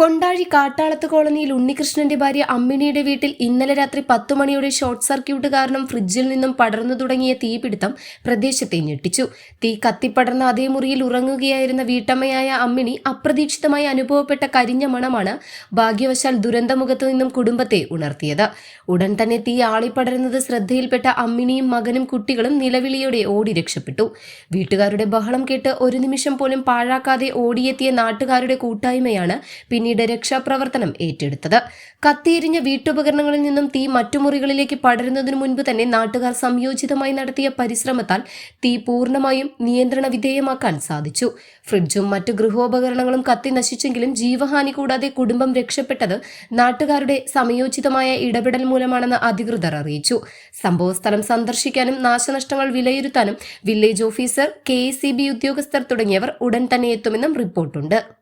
കൊണ്ടാഴി കാട്ടാളത്ത് കോളനിയിൽ ഉണ്ണികൃഷ്ണന്റെ ഭാര്യ അമ്മിണിയുടെ വീട്ടിൽ ഇന്നലെ രാത്രി പത്തു മണിയോടെ ഷോർട്ട് സർക്യൂട്ട് കാരണം ഫ്രിഡ്ജിൽ നിന്നും പടർന്നു തുടങ്ങിയ തീപിടുത്തം പ്രദേശത്തെ ഞെട്ടിച്ചു. തീ കത്തിപ്പടർന്ന അതേ മുറിയിൽ ഉറങ്ങുകയായിരുന്ന വീട്ടമ്മയായ അമ്മിണി അപ്രതീക്ഷിതമായി അനുഭവപ്പെട്ട കരിഞ്ഞ മണമാണ് ഭാഗ്യവശാൽ ദുരന്തമുഖത്തു നിന്നും കുടുംബത്തെ ഉണർത്തിയത്. ഉടൻ തന്നെ തീ ആളിപ്പടരുന്നത് ശ്രദ്ധയിൽപ്പെട്ട അമ്മിണിയും മകനും കുട്ടികളും നിലവിളിയോടെ ഓടി രക്ഷപ്പെട്ടു. വീട്ടുകാരുടെ ബഹളം കേട്ട് ഒരു നിമിഷം പോലും പാഴാക്കാതെ ഓടിയെത്തിയ നാട്ടുകാരുടെ കൂട്ടായ്മയാണ് പിന്നീട് രക്ഷാപ്രവർത്തനം ഏറ്റെടുത്തത്. കത്തിയെരിഞ്ഞ വീട്ടുപകരണങ്ങളിൽ നിന്നും തീ മറ്റു മുറികളിലേക്ക് പടരുന്നതിനു മുൻപ് തന്നെ നാട്ടുകാർ സംയോജിതമായി നടത്തിയ പരിശ്രമത്താൽ തീ പൂർണമായും നിയന്ത്രണ വിധേയമാക്കാൻ സാധിച്ചു. ഫ്രിഡ്ജും മറ്റു ഗൃഹോപകരണങ്ങളും കത്തി നശിച്ചെങ്കിലും ജീവഹാനി കൂടാതെ കുടുംബം രക്ഷപ്പെട്ടത് നാട്ടുകാരുടെ സമയോചിതമായ ഇടപെടൽ മൂലമാണെന്ന് അധികൃതർ അറിയിച്ചു. സംഭവസ്ഥലം സന്ദർശിക്കാനും നാശനഷ്ടങ്ങൾ വിലയിരുത്താനും വില്ലേജ് ഓഫീസർ കെ ഉദ്യോഗസ്ഥർ തുടങ്ങിയവർ ഉടൻ തന്നെ എത്തുമെന്നും റിപ്പോർട്ടുണ്ട്.